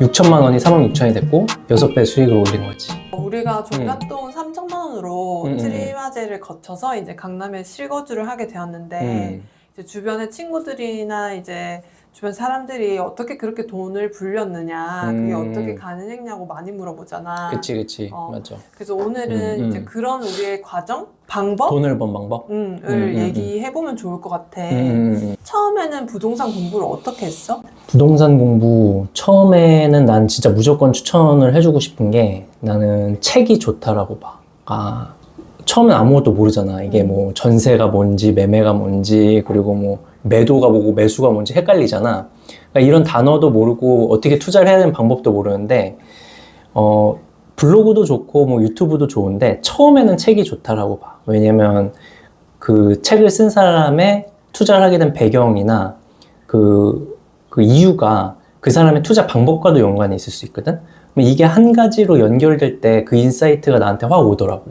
6천만 원이 3억 6천이 됐고 6배 수익을 올린 거지. 우리가 종잣돈 3천만 원으로 음, 음. 트리마제를 거쳐서 이제 강남에 실거주를 하게 되었는데 음. 이제 주변의 친구들이나 이제 주변 사람들이 어떻게 그렇게 돈을 불렸느냐, 그게 음. 어떻게 가능했냐고 많이 물어보잖아. 그치 그치 어. 맞아. 그래서 오늘은 음, 음. 이제 그런 우리의 과정, 방법, 돈을 번 방법. 음, 을 음, 음, 얘기해 보면 좋을 것 같아. 음, 음, 음. 처음에는 부동산 공부를 어떻게 했어? 부동산 공부 처음에는 난 진짜 무조건 추천을 해주고 싶은 게 나는 책이 좋다라고 봐. 아, 처음엔 아무것도 모르잖아. 이게 음. 뭐 전세가 뭔지 매매가 뭔지 그리고 뭐 매도가 뭐고 매수가 뭔지 헷갈리잖아. 그러니까 이런 단어도 모르고 어떻게 투자를 해야 되는 방법도 모르는데 어 블로그도 좋고 뭐 유튜브도 좋은데 처음에는 책이 좋다라고 봐. 왜냐면 그 책을 쓴 사람의 투자를 하게 된 배경이나 그, 그 이유가 그 사람의 투자 방법과도 연관이 있을 수 있거든. 이게 한 가지로 연결될 때 그 인사이트가 나한테 확 오더라고.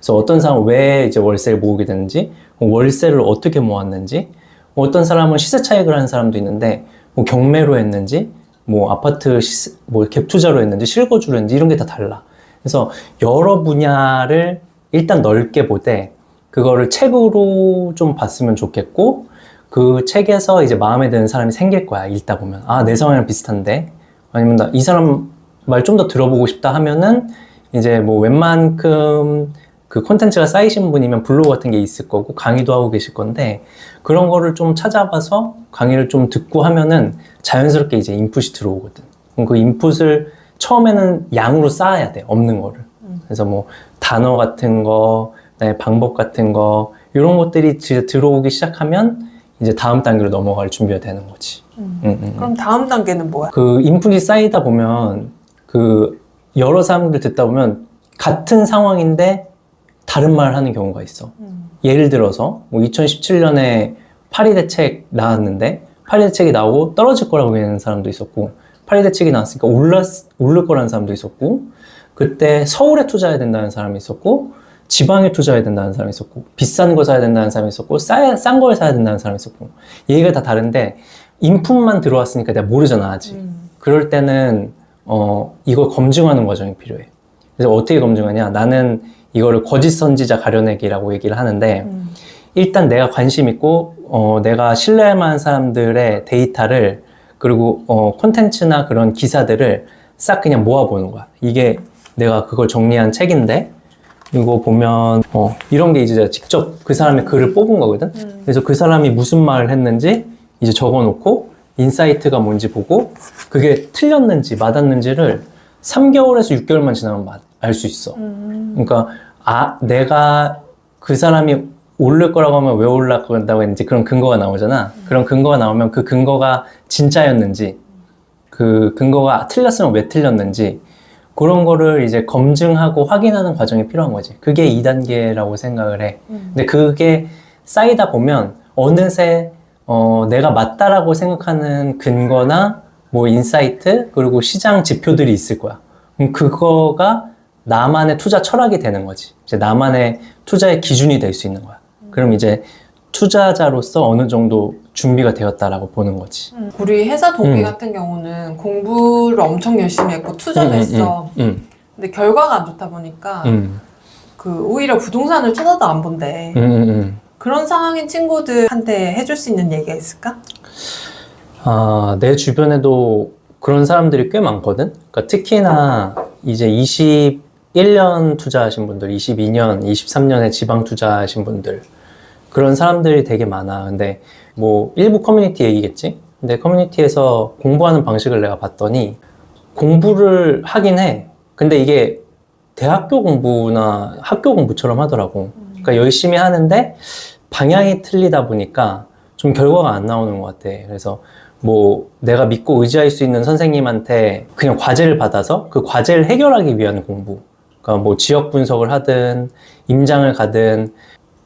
그래서 어떤 사람은 왜 이제 월세를 모으게 되는지, 뭐 월세를 어떻게 모았는지, 뭐 어떤 사람은 시세 차익을 하는 사람도 있는데, 뭐 경매로 했는지, 뭐 아파트 시세, 뭐 갭 투자로 했는지, 실거주로 했는지 이런 게 다 달라. 그래서 여러 분야를 일단 넓게 보되 그거를 책으로 좀 봤으면 좋겠고 그 책에서 이제 마음에 드는 사람이 생길 거야 읽다 보면 아내 성향이랑 비슷한데 아니면 나 이 사람 말 좀 더 들어보고 싶다 하면은 이제 뭐 웬만큼 그 콘텐츠가 쌓이신 분이면 블로그 같은 게 있을 거고 강의도 하고 계실 건데 그런 거를 좀 찾아봐서 강의를 좀 듣고 하면은 자연스럽게 이제 인풋이 들어오거든 그럼 그 인풋을 처음에는 양으로 쌓아야 돼 없는 거를 음. 그래서 뭐 단어 같은 거 방법 같은 거 이런 것들이 진짜 들어오기 시작하면 이제 다음 단계로 넘어갈 준비가 되는 거지. 음. 음, 음. 그럼 다음 단계는 뭐야? 그 인풋이 쌓이다 보면 그 여러 사람들 듣다 보면 같은 상황인데 다른 말을 하는 경우가 있어. 음. 예를 들어서 뭐 2017년에 파리 대책 나왔는데 파리 대책이 나오고 떨어질 거라고 얘기하는 사람도 있었고 파리 대책이 나왔으니까 올랐 오를 거라는 사람도 있었고 그때 서울에 투자해야 된다는 사람이 있었고 지방에 투자해야 된다는 사람이 있었고 비싼 거 사야 된다는 사람이 있었고 싼걸 사야 된다는 사람이 있었고 얘기가 다 다른데 인풋만 들어왔으니까 내가 모르잖아 아직 음. 그럴 때는 어 이걸 검증하는 과정이 필요해 그래서 어떻게 검증하냐 나는 이거를 거짓 선지자 가려내기라고 얘기를 하는데 음. 일단 내가 관심 있고 어, 내가 신뢰할 만한 사람들의 데이터를 그리고 어, 콘텐츠나 그런 기사들을 싹 그냥 모아보는 거야. 이게 내가 그걸 정리한 책인데 이거 보면 어, 이런 게 이제 직접 그 사람의 글을 뽑은 거거든. 음. 그래서 그 사람이 무슨 말을 했는지 이제 적어놓고 인사이트가 뭔지 보고 그게 틀렸는지 맞았는지를 3개월에서 6개월만 지나면 알 수 있어. 음. 그러니까 아 내가 그 사람이 오를 거라고 하면 왜 올랐다고 했는지 그런 근거가 나오잖아. 그런 근거가 나오면 그 근거가 진짜였는지 그 근거가 틀렸으면 왜 틀렸는지 그런 거를 이제 검증하고 확인하는 과정이 필요한 거지. 그게 2단계라고 생각을 해. 음. 근데 그게 쌓이다 보면 어느새 어, 내가 맞다라고 생각하는 근거나 뭐 인사이트 그리고 시장 지표들이 있을 거야. 그럼 그거가 나만의 투자 철학이 되는 거지. 이제 나만의 투자의 기준이 될 수 있는 거야. 그럼 이제 투자자로서 어느 정도 준비가 되었다라고 보는 거지. 음. 우리 회사 동기 음. 같은 경우는 공부를 엄청 열심히 했고 투자도 음, 음, 했어. 음, 근데 결과가 안 좋다 보니까 음, 그 오히려 부동산을 쳐다도 안 본대. 음, 음, 음. 그런 상황인 친구들한테 해줄 수 있는 얘기가 있을까? 아, 내 주변에도 그런 사람들이 꽤 많거든. 그러니까 특히나 이제 21년 투자하신 분들, 22년, 23년에 지방 투자하신 분들 그런 사람들이 되게 많아. 근데 뭐 일부 커뮤니티 얘기겠지. 근데 커뮤니티에서 공부하는 방식을 내가 봤더니 공부를 하긴 해. 근데 이게 대학교 공부나 학교 공부처럼 하더라고. 그러니까 열심히 하는데 방향이 틀리다 보니까 좀 결과가 안 나오는 것 같아. 그래서 뭐 내가 믿고 의지할 수 있는 선생님한테 그냥 과제를 받아서 그 과제를 해결하기 위한 공부. 그러니까 뭐 지역 분석을 하든 임장을 가든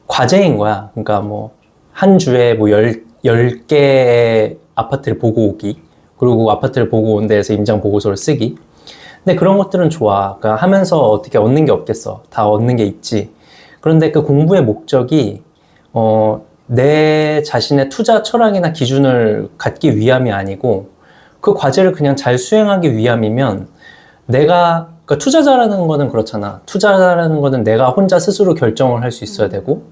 과제인 거야. 그러니까 뭐 한 주에 뭐 열, 열 개의 아파트를 보고 오기. 그리고 아파트를 보고 온 데에서 임장 보고서를 쓰기. 근데 그런 것들은 좋아. 그러니까 하면서 어떻게 얻는 게 없겠어. 다 얻는 게 있지. 그런데 그 공부의 목적이 어, 내 자신의 투자 철학이나 기준을 갖기 위함이 아니고 그 과제를 그냥 잘 수행하기 위함이면 내가 그러니까 투자자라는 거는 그렇잖아. 투자자라는 거는 내가 혼자 스스로 결정을 할 수 있어야 되고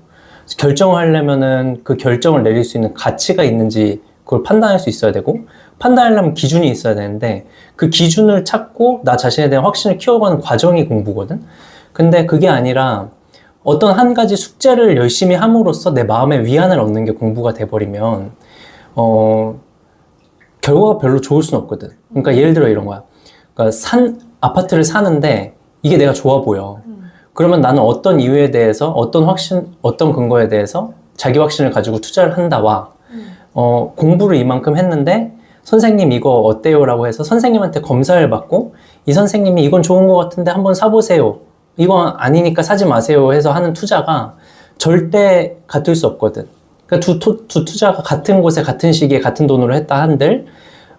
결정을 하려면은 그 결정을 내릴 수 있는 가치가 있는지 그걸 판단할 수 있어야 되고 판단하려면 기준이 있어야 되는데 그 기준을 찾고 나 자신에 대한 확신을 키워가는 과정이 공부거든. 근데 그게 아니라 어떤 한 가지 숙제를 열심히 함으로써 내 마음의 위안을 얻는 게 공부가 돼버리면 어 결과가 별로 좋을 수는 없거든. 그러니까 예를 들어 이런 거야. 그러니까 산 아파트를 사는데 이게 내가 좋아 보여. 그러면 나는 어떤 이유에 대해서 어떤 확신 어떤 근거에 대해서 자기 확신을 가지고 투자를 한다와 어, 공부를 이만큼 했는데 선생님 이거 어때요라고 해서 선생님한테 검사를 받고 이 선생님이 이건 좋은 것 같은데 한번 사보세요. 이건 아니니까 사지 마세요 해서 하는 투자가 절대 같을 수 없거든. 그러니까 두, 투, 두 투자가 같은 곳에 같은 시기에 같은 돈으로 했다 한들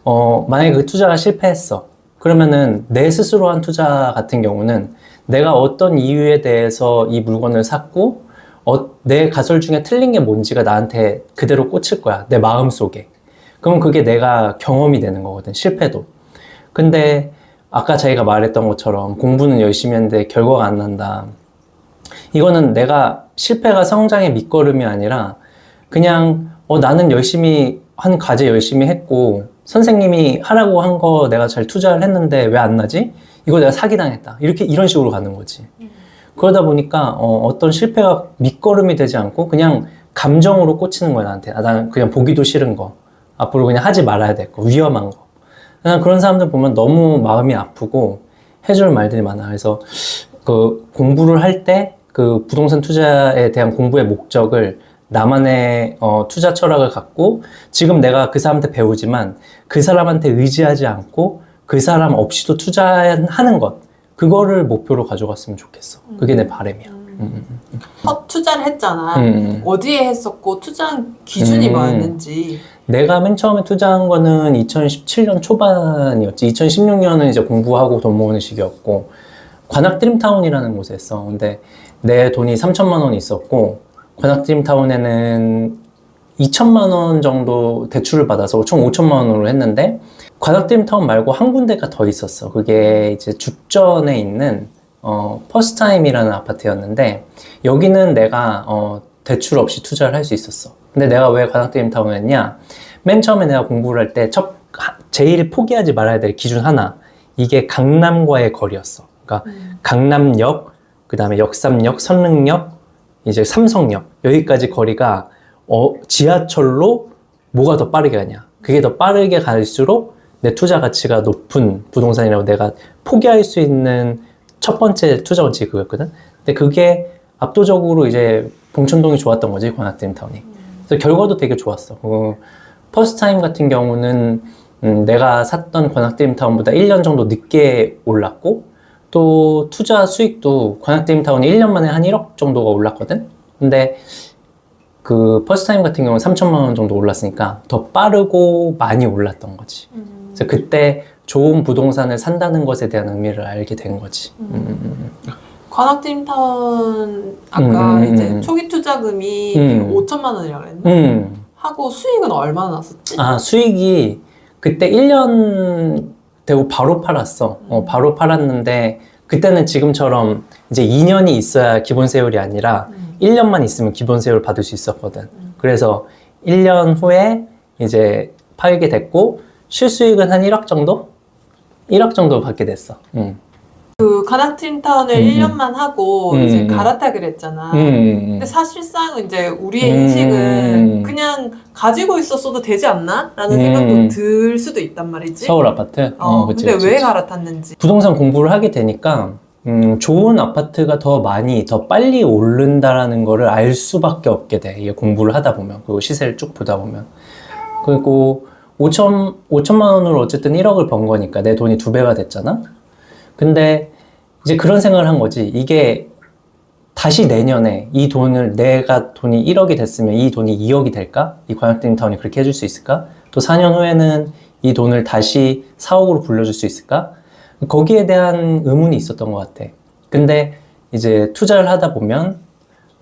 어, 만약에 그 투자가 실패했어. 그러면은 내 스스로 한 투자 같은 경우는 내가 어떤 이유에 대해서 이 물건을 샀고 어, 내 가설 중에 틀린 게 뭔지가 나한테 그대로 꽂힐 거야. 내 마음 속에. 그럼 그게 내가 경험이 되는 거거든. 실패도. 근데 아까 자기가 말했던 것처럼 공부는 열심히 했는데 결과가 안 난다. 이거는 내가 실패가 성장의 밑거름이 아니라 그냥 어, 나는 열심히 한 과제 열심히 했고 선생님이 하라고 한 거 내가 잘 투자를 했는데 왜 안 나지? 이거 내가 사기당했다. 이렇게 이런 식으로 가는 거지. 그러다 보니까 어, 떤 실패가 밑거름이 되지 않고 그냥 감정으로 꽂히는 거야 나한테. 아, 나는 그냥 보기도 싫은 거. 앞으로 그냥 하지 말아야 될 거. 위험한 거. 그냥 그런 사람들 보면 너무 마음이 아프고 해줄 말들이 많아. 그래서 그 공부를 할 때 그 부동산 투자에 대한 공부의 목적을 나만의 어, 투자 철학을 갖고 지금 내가 그 사람한테 배우지만 그 사람한테 의지하지 않고 그 사람 없이도 투자하는 것 그거를 목표로 가져갔으면 좋겠어. 그게 내 바람이야. 음, 음, 첫 투자를 했잖아. 음. 어디에 했었고 투자한 기준이 음. 뭐였는지. 내가 맨 처음에 투자한 거는 2017년 초반이었지. 2016년은 이제 공부하고 돈 모으는 시기였고 관악 드림타운이라는 곳에 했어. 근데 내 돈이 3천만 원 있었고 관악 드림타운에는 2천만 원 정도 대출을 받아서 총 5천만 원으로 했는데 관악 드림타운 말고 한 군데가 더 있었어. 그게 이제 죽전에 있는 어, 퍼스타임이라는 아파트였는데 여기는 내가 어, 대출 없이 투자를 할 수 있었어. 근데 내가 왜 관악 드림타운을 했냐? 맨 처음에 내가 공부를 할 때 첫 제일 포기하지 말아야 될 기준 하나 이게 강남과의 거리였어. 그러니까 강남역, 그 다음에 역삼역, 선릉역, 이제 삼성역 여기까지 거리가 어, 지하철로 뭐가 더 빠르게 가냐? 그게 더 빠르게 갈수록 내 투자 가치가 높은 부동산이라고 내가 포기할 수 있는 첫 번째 투자 원칙이 그거였거든. 근데 그게 압도적으로 이제 봉천동이 좋았던 거지 관악드림타운이. 그래서 결과도 되게 좋았어. 그 퍼스타임 같은 경우는 음, 내가 샀던 관악드림타운보다 1년 정도 늦게 올랐고 또 투자 수익도 관악드림타운이 1년 만에 한 1억 정도가 올랐거든. 근데 그 퍼스타임 같은 경우는 3천만 원 정도 올랐으니까 더 빠르고 많이 올랐던 거지. 그래서 그때 좋은 부동산을 산다는 것에 대한 의미를 알게 된 거지. 음. 관악드림타운 아까 음, 음, 이제 음. 초기 투자금이 음. 5천만 원이라고 했나? 음. 하고 수익은 얼마나 났었지? 아, 수익이 그때 1년 되고 바로 팔았어. 어, 바로 팔았는데 그때는 지금처럼 이제 2년이 있어야 기본 세율이 아니라 음. 1년만 있으면 기본 세율을 받을 수 있었거든. 그래서 1년 후에 이제 팔게 됐고 실수익은 한 1억 정도? 1억 정도 받게 됐어. 음. 그 관악드림타운을 음, 1년만 하고 음, 이제 음. 갈아타기로 했잖아. 음. 근데 사실상 이제 우리의 음. 인식은 그냥 가지고 있었어도 되지 않나? 라는 음. 생각도 들 수도 있단 말이지. 서울 아파트? 어, 그치, 근데 그치, 왜 그치. 갈아탔는지. 부동산 공부를 하게 되니까 음, 좋은 아파트가 더 많이 더 빨리 오른다라는 거를 알 수밖에 없게 돼. 이게 공부를 하다 보면 그리고 시세를 쭉 보다 보면 그리고 5천 5천만 원으로 어쨌든 1억을 번 거니까 내 돈이 두 배가 됐잖아. 근데 이제 그런 생각을 한 거지. 이게 다시 내년에 이 돈을 내가 돈이 1억이 됐으면 이 돈이 2억이 될까? 이 관악드림타운이 그렇게 해줄 수 있을까? 또 4년 후에는 이 돈을 다시 4억으로 불려줄 수 있을까? 거기에 대한 의문이 있었던 것 같아. 근데 이제 투자를 하다 보면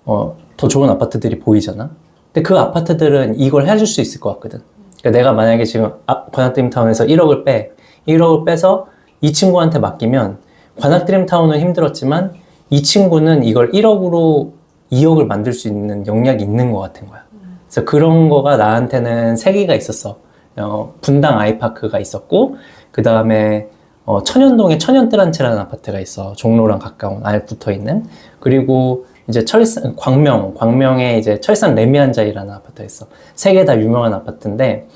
어, 더 좋은 아파트들이 보이잖아. 근데 그 아파트들은 이걸 해줄 수 있을 것 같거든. 그러니까 내가 만약에 지금 아, 관악드림타운에서 1억을 빼, 1억을 빼서 이 친구한테 맡기면 관악드림타운은 힘들었지만 이 친구는 이걸 1억으로 2억을 만들 수 있는 역량이 있는 것 같은 거야. 그래서 그런 거가 나한테는 세 개가 있었어. 어, 분당 아이파크가 있었고, 그 다음에 어, 천연동에 천연뜨란체라는 아파트가 있어. 종로랑 가까운 아예 붙어 있는. 그리고 이제 철산 광명, 광명에 이제 철산 레미안자이라는 아파트가 있어. 세 개 다 유명한 아파트인데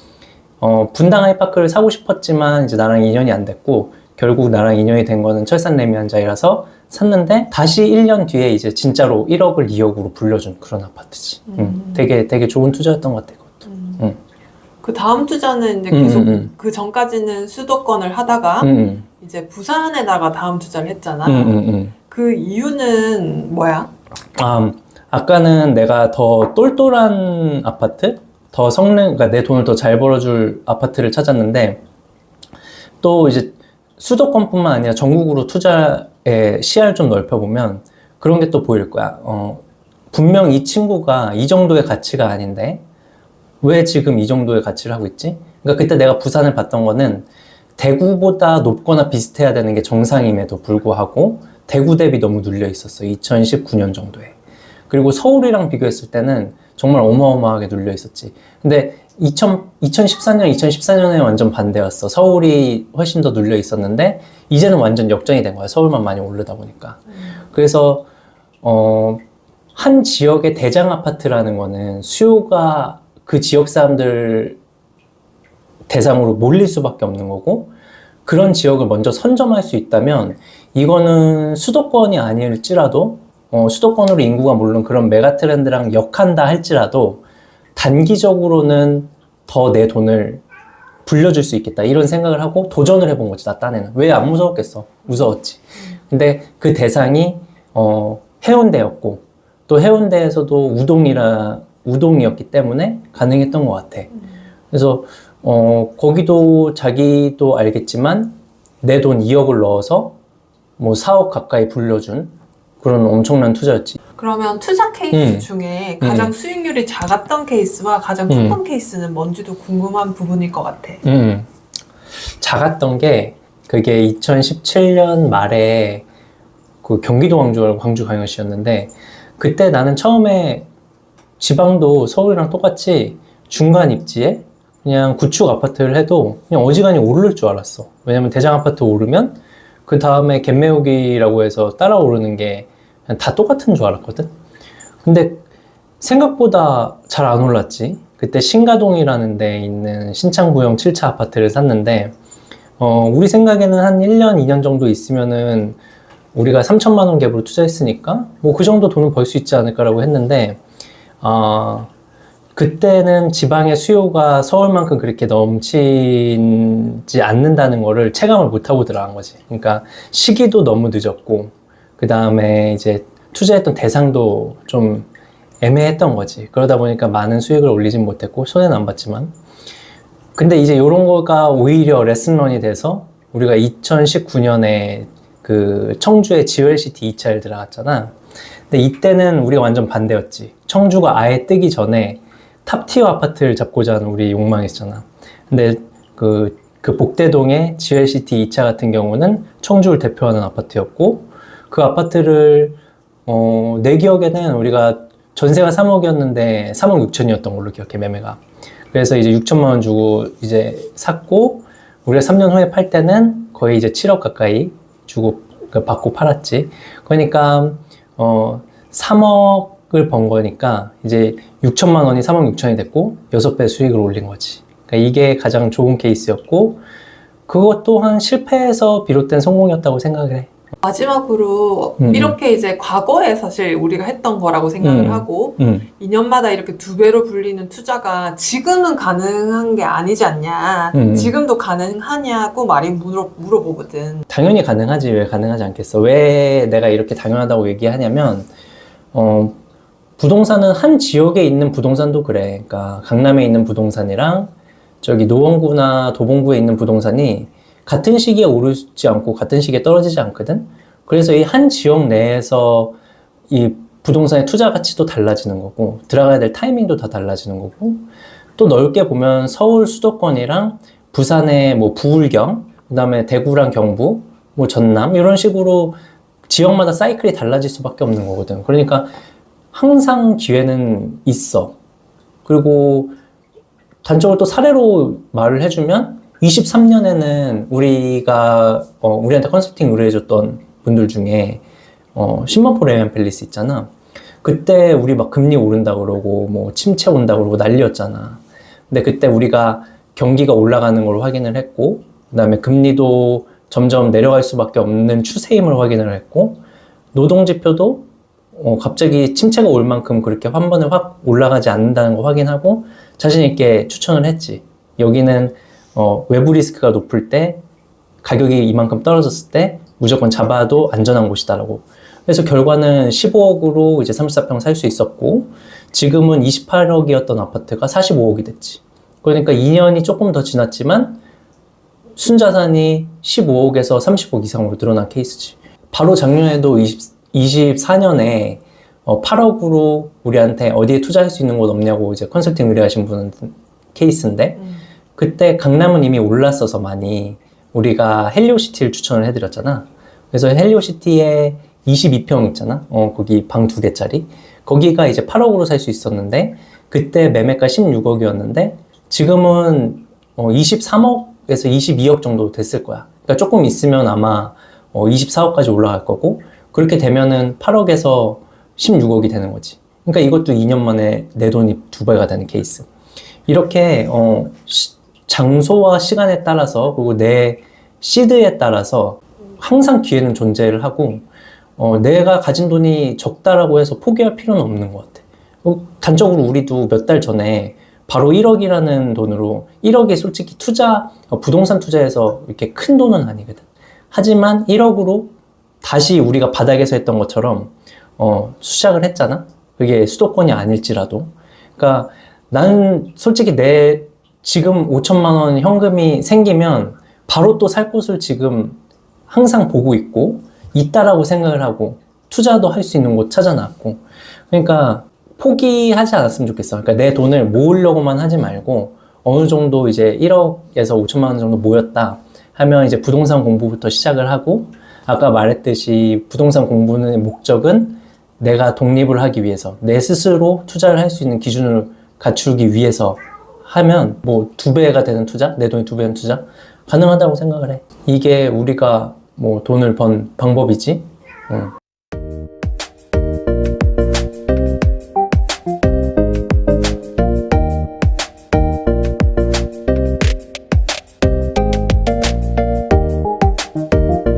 어, 분당 아이파크를 사고 싶었지만 이제 나랑 인연이 안 됐고 결국 나랑 인연이 된 거는 철산 레미안자이라서 샀는데 다시 1년 뒤에 이제 진짜로 1억을 2억으로 불려준 그런 아파트지. 음. 음. 되게 되게 좋은 투자였던 것 같아. 그것도. 음. 그 다음 투자는 이제 음, 계속 음, 음. 그 전까지는 수도권을 하다가 음, 이제 부산에다가 다음 투자를 했잖아. 음, 음, 음. 그 이유는 뭐야? 아, 아까는 내가 더 똘똘한 아파트, 더 성능, 그러니까 내 돈을 더 잘 벌어줄 아파트를 찾았는데 또 이제 수도권뿐만 아니라 전국으로 투자의 시야를 좀 넓혀보면 그런 게 또 보일 거야. 어, 분명 이 친구가 이 정도의 가치가 아닌데 왜 지금 이 정도의 가치를 하고 있지? 그러니까 그때 내가 부산을 봤던 거는 대구보다 높거나 비슷해야 되는 게 정상임에도 불구하고 대구 대비 너무 눌려 있었어. 2019년 정도에. 그리고 서울이랑 비교했을 때는 정말 어마어마하게 눌려 있었지. 근데 2000, 2014년, 2014년에 완전 반대였어. 서울이 훨씬 더 눌려 있었는데 이제는 완전 역전이 된 거야. 서울만 많이 오르다 보니까. 그래서 어, 한 지역의 대장 아파트라는 거는 수요가 그 지역 사람들 대상으로 몰릴 수밖에 없는 거고 그런 지역을 먼저 선점할 수 있다면 이거는 수도권이 아닐지라도 어, 수도권으로 인구가 물론 그런 메가 트렌드랑 역한다 할지라도 단기적으로는 더 내 돈을 불려줄 수 있겠다. 이런 생각을 하고 도전을 해본 거지 나 딴에는. 왜 안 무서웠겠어? 무서웠지. 근데 그 대상이 어, 해운대였고 또 해운대에서도 우동이라 우동이었기 때문에 가능했던 것 같아. 그래서 어, 거기도 자기도 알겠지만 내 돈 2억을 넣어서 뭐 4억 가까이 불려준 그런 엄청난 투자였지. 그러면 투자 케이스 음. 중에 가장 음. 수익률이 작았던 케이스와 가장 음. 컸던 케이스는 뭔지도 궁금한 부분일 것 같아. 음. 작았던 게 그게 2017년 말에 그 경기도 광주 광주 광역시였는데 그때 나는 처음에 지방도 서울이랑 똑같이 중간 입지에 그냥 구축 아파트를 해도 그냥 어지간히 오를 줄 알았어. 왜냐면 대장 아파트 오르면 그 다음에 갯매우기라고 해서 따라 오르는 게 다 똑같은 줄 알았거든. 근데 생각보다 잘 안 올랐지. 그때 신가동이라는 데 있는 신창구형 7차 아파트를 샀는데, 어, 우리 생각에는 한 1년, 2년 정도 있으면은 우리가 3천만 원 갭으로 투자했으니까 뭐 그 정도 돈은 벌 수 있지 않을까라고 했는데, 아, 그때는 지방의 수요가 서울만큼 그렇게 넘치지 않는다는 거를 체감을 못하고 들어간 거지. 그러니까 시기도 너무 늦었고, 그 다음에 이제 투자했던 대상도 좀 애매했던 거지. 그러다 보니까 많은 수익을 올리진 못했고, 손해는 안 봤지만. 근데 이제 이런 거가 오히려 레슨런이 돼서 우리가 2019년에 그 청주에 GLCT 2차를 들어갔잖아. 근데 이때는 우리가 완전 반대였지. 청주가 아예 뜨기 전에 탑티어 아파트를 잡고자 하는 우리 욕망이 있잖아. 근데 그, 그 복대동의 GLCT 2차 같은 경우는 청주를 대표하는 아파트였고, 그 아파트를, 어, 내 기억에는 우리가 전세가 3억이었는데 3억 6천이었던 걸로 기억해, 매매가. 그래서 이제 6천만 원 주고 이제 샀고, 우리가 3년 후에 팔 때는 거의 이제 7억 가까이 주고, 그 받고 팔았지. 그러니까, 어, 3억을 번 거니까 이제 6천만 원이 3억 6천이 됐고, 6배 수익을 올린 거지. 그러니까 이게 가장 좋은 케이스였고, 그것 또한 실패에서 비롯된 성공이었다고 생각을 해. 마지막으로 음. 이렇게 이제 과거에 사실 우리가 했던 거라고 생각을 음. 하고 음, 2년마다 이렇게 두 배로 불리는 투자가 지금은 가능한 게 아니지 않냐. 음. 지금도 가능하냐고 많이 물어, 물어보거든. 당연히 가능하지 왜 가능하지 않겠어 왜 내가 이렇게 당연하다고 얘기하냐면 어 부동산은 한 지역에 있는 부동산도 그래 그러니까 강남에 있는 부동산이랑 저기 노원구나 도봉구에 있는 부동산이 같은 시기에 오르지 않고 같은 시기에 떨어지지 않거든 그래서 이 한 지역 내에서 이 부동산의 투자 가치도 달라지는 거고 들어가야 될 타이밍도 다 달라지는 거고 또 넓게 보면 서울 수도권이랑 부산의 뭐 부울경, 그다음에 대구랑 경부, 뭐 전남 이런 식으로 지역마다 사이클이 달라질 수밖에 없는 거거든. 그러니까 항상 기회는 있어. 그리고 단적으로 또 사례로 말을 해주면 23년에는 우리가 어, 우리한테 컨설팅 의뢰해줬던 분들 중에 어, 신만포 레면 팰리스 있잖아. 그때 우리 막 금리 오른다 그러고 뭐 침체 온다 그러고 난리였잖아. 근데 그때 우리가 경기가 올라가는 걸 확인을 했고 그다음에 금리도 점점 내려갈 수밖에 없는 추세임을 확인을 했고 노동 지표도 어, 갑자기 침체가 올 만큼 그렇게 한 번에 확 올라가지 않는다는 거 확인하고 자신 있게 추천을 했지. 여기는 어, 외부 리스크가 높을 때 가격이 이만큼 떨어졌을 때 무조건 잡아도 안전한 곳이다라고. 그래서 결과는 15억으로 이제 34평 살 수 있었고 지금은 28억이었던 아파트가 45억이 됐지. 그러니까 2년이 조금 더 지났지만 순자산이 15억에서 30억 이상으로 늘어난 케이스지. 바로 작년에도 20, 24년에 어, 8억으로 우리한테 어디에 투자할 수 있는 곳 없냐고 이제 컨설팅 의뢰하신 분 케이스인데 음. 그때 강남은 이미 올랐어서 많이 우리가 헬리오시티를 추천을 해드렸잖아. 그래서 헬리오시티에 22평 있잖아. 어, 거기 방 두 개짜리. 거기가 이제 8억으로 살 수 있었는데 그때 매매가 16억이었는데 지금은 어, 23억에서 22억 정도 됐을 거야. 그러니까 조금 있으면 아마 어, 24억까지 올라갈 거고 그렇게 되면은 8억에서 16억이 되는 거지. 그러니까 이것도 2년 만에 내 돈이 두 배가 되는 케이스. 이렇게 어, 시- 장소와 시간에 따라서 그리고 내 시드에 따라서 항상 기회는 존재를 하고 어, 내가 가진 돈이 적다라고 해서 포기할 필요는 없는 것 같아. 어, 단적으로 우리도 몇 달 전에 바로 1억이라는 돈으로 1억이 솔직히 투자 어, 부동산 투자에서 이렇게 큰 돈은 아니거든. 하지만 1억으로 다시 우리가 바닥에서 했던 것처럼 어, 시작을 했잖아. 그게 수도권이 아닐지라도. 그러니까 나는 솔직히 내 지금 5천만 원 현금이 생기면 바로 또 살 곳을 지금 항상 보고 있고 있다라고 생각을 하고 투자도 할 수 있는 곳 찾아놨고 그러니까 포기하지 않았으면 좋겠어. 그러니까 내 돈을 모으려고만 하지 말고 어느 정도 이제 1억에서 5천만 원 정도 모였다 하면 이제 부동산 공부부터 시작을 하고 아까 말했듯이 부동산 공부는 목적은 내가 독립을 하기 위해서 내 스스로 투자를 할 수 있는 기준을 갖추기 위해서 하면 뭐 두 배가 되는 투자, 내 돈이 두 배는 투자 가능하다고 생각을 해. 이게 우리가 뭐 돈을 번 방법이지. 응.